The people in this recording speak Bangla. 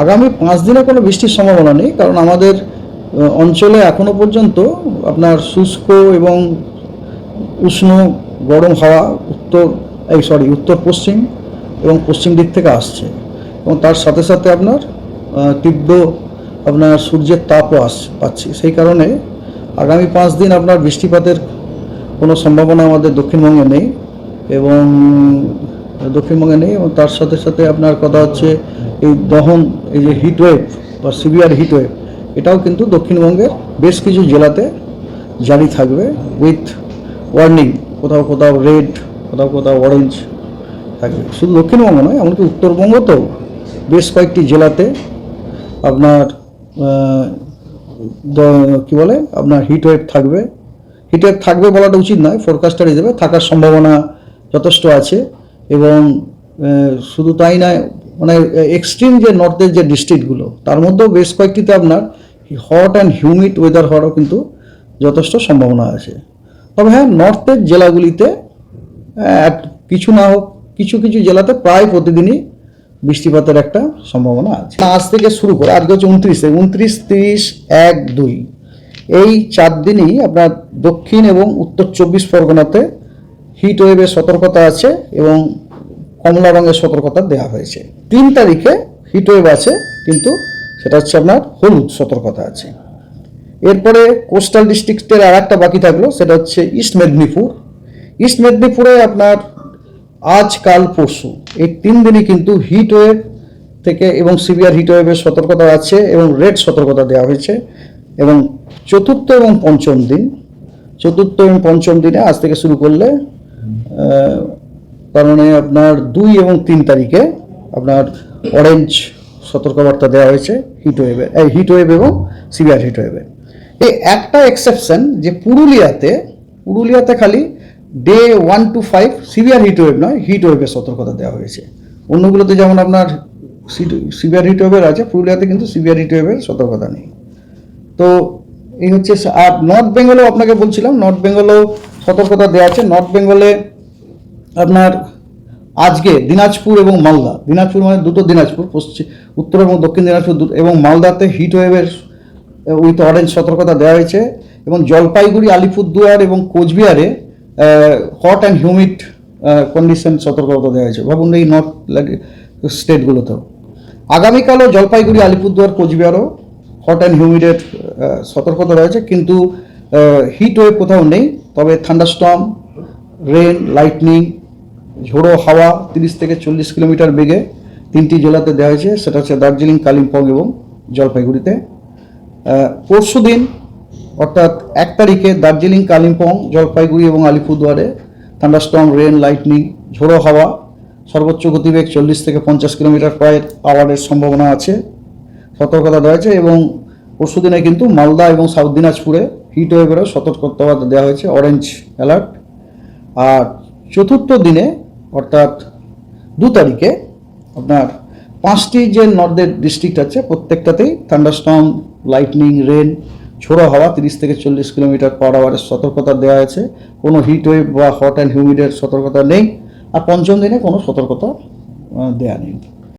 আগামী পাঁচ দিনে কোনো বৃষ্টির সম্ভাবনা নেই, কারণ আমাদের অঞ্চলে এখনও পর্যন্ত আপনার শুষ্ক এবং উষ্ণ গরম হাওয়া উত্তর, এই সরি, উত্তর পশ্চিম এবং পশ্চিম দিক থেকে আসছে। এবং তার সাথে সাথে আপনার তীব্র আপনার সূর্যের তাপও আস, পাচ্ছি। সেই কারণে আগামী পাঁচ দিন আপনার বৃষ্টিপাতের কোনো সম্ভাবনা আমাদের দক্ষিণবঙ্গে নেই এবং দক্ষিণবঙ্গে নেই এবং তার সাথে সাথে আপনার কথা হচ্ছে এই দহন, এই যে হিট ওয়েভ বা সিভিয়ার হিট ওয়েভ এটাও কিন্তু দক্ষিণবঙ্গের বেশ কিছু জেলাতে জারি থাকবে উইথ ওয়ার্নিং কোথাও কোথাও রেড কোথাও কোথাও অরেঞ্জ থাকবে। শুধু দক্ষিণবঙ্গ নয়, এমনকি উত্তরবঙ্গতেও বেশ কয়েকটি জেলাতে আপনার কি বলে, আপনার হিট ওয়েভ থাকবে। হিট ওয়েভ থাকবে বলাটা উচিত নয় ফোরকাস্টার হিসেবে থাকার সম্ভাবনা যথেষ্ট আছে এবং শুধু তাই নয় মানে এক্সট্রিম যে নর্থের যে ডিস্ট্রিক্টগুলো তার মধ্যেও বেশ কয়েকটিতে আপনার হট অ্যান্ড হিউমিড ওয়েদার হওয়ারও কিন্তু যথেষ্ট সম্ভাবনা আছে। তবে হ্যাঁ নর্থের জেলাগুলিতে কিছু না হোক, কিছু কিছু জেলাতে প্রায় প্রতিদিনই বৃষ্টিপাতের একটা সম্ভাবনা আছে। আজ থেকে শুরু করে, আজকে হচ্ছে উনত্রিশ উনত্রিশ, তিরিশ, এক, দুই। এই চার দিনই আপনার দক্ষিণ এবং উত্তর চব্বিশ পরগনাতে হিট ওয়েভের সতর্কতা আছে এবং কমলা রঙের সতর্কতা দেওয়া হয়েছে। তিন তারিখে হিট ওয়েভ আছে, কিন্তু সেটা হচ্ছে আপনার হলুদ সতর্কতা আছে। এরপরে কোস্টাল ডিস্ট্রিক্টের আর একটা বাকি থাকল, সেটা হচ্ছে ইস্ট মেদিনীপুর ইস্ট মেদিনীপুরে আপনার আজ, কাল, পরশু, এই তিন দিনই কিন্তু হিট ওয়েভ থেকে এবং সিভিয়ার হিট ওয়েভের সতর্কতা আছে এবং রেড সতর্কতা দেওয়া হয়েছে। এবং চতুর্থ এবং পঞ্চম দিন, চতুর্থ এবং পঞ্চম দিনে আজ থেকে শুরু করলে আহ, কারণে আপনার দুই এবং তিন তারিখে আপনার অরেঞ্জ সতর্কবার্তা দেওয়া হয়েছে হিট ওয়েভের এই হিট ওয়েভ এবং সিভিয়ার হিট ওয়েভের এই একটা এক্সেপশন যে পুরুলিয়াতে পুরুলিয়াতে খালি day one two five severe heat wave নয় হিট ওয়েভের সতর্কতা দেওয়া হয়েছে। অন্যগুলোতে যেমন আপনার সিভিয়ার হিট ওয়েভের আছে পুরুলিয়াতে কিন্তু সিভিয়ার হিট ওয়েভের সতর্কতা নেই। তো এই হচ্ছে আর নর্থ বেঙ্গলেও আপনাকে বলছিলাম নর্থ বেঙ্গলেও সতর্কতা দেওয়া আছে। নর্থ বেঙ্গলে আপনার আজকে দিনাজপুর এবং মালদা, দিনাজপুর মানে দুটো দিনাজপুর পশ্চিম উত্তর এবং দক্ষিণ দিনাজপুর এবং মালদাতে হিট ওয়েভের উইথ অরেঞ্জ সতর্কতা দেওয়া হয়েছে এবং জলপাইগুড়ি, আলিপুরদুয়ার এবং কোচবিহারে হট অ্যান্ড হিউমিড কন্ডিশন সতর্কতা দেওয়া হয়েছে। ভাবুন এই নর্থ স্টেটগুলোতেও আগামীকালও জলপাইগুড়ি, আলিপুরদুয়ার, কোচবিহারও হট অ্যান্ড হিউমিডের সতর্কতা রয়েছে, কিন্তু হিট ওয়েভ কোথাও নেই, তবে থান্ডারস্টর্ম রেন লাইটনিং ঝোড়ো হাওয়া তিরিশ থেকে চল্লিশ কিলোমিটার বেগে তিনটি জেলাতে দেওয়া হয়েছে। সেটা হচ্ছে দার্জিলিং, কালিম্পং এবং জলপাইগুড়িতে। পরশু দিন, অর্থাৎ এক তারিখে দার্জিলিং, কালিম্পং, জলপাইগুড়ি এবং আলিপুরদুয়ারে থান্ডারস্টর্ম, রেন, লাইটনিং, ঝোড়ো হাওয়া, সর্বোচ্চ গতিবেগ চল্লিশ থেকে পঞ্চাশ কিলোমিটার পার আওয়ারের সম্ভাবনা আছে। সতর্কতা দেওয়া হয়েছে এবং পরশু দিনে কিন্তু মালদা এবং সাউথ দিনাজপুরে হিট ওয়েভেরও সতর্কতা দেওয়া হয়েছে অরেঞ্জ অ্যালার্ট আর চতুর্থ দিনে অর্থাৎ দু তারিখে আপনার পাঁচটি যে নর্থের ডিস্ট্রিক্ট আছে, প্রত্যেকটাতেই থান্ডারস্টম লাইটনিং, রেন, ছোড়া হওয়া তিরিশ থেকে চল্লিশ কিলোমিটার পার আওয়ারের সতর্কতা দেওয়া আছে। কোনো হিট ওয়েভ বা হট অ্যান্ড হিউমিডের সতর্কতা নেই। আর পঞ্চম দিনে কোনো সতর্কতা দেওয়া নেই।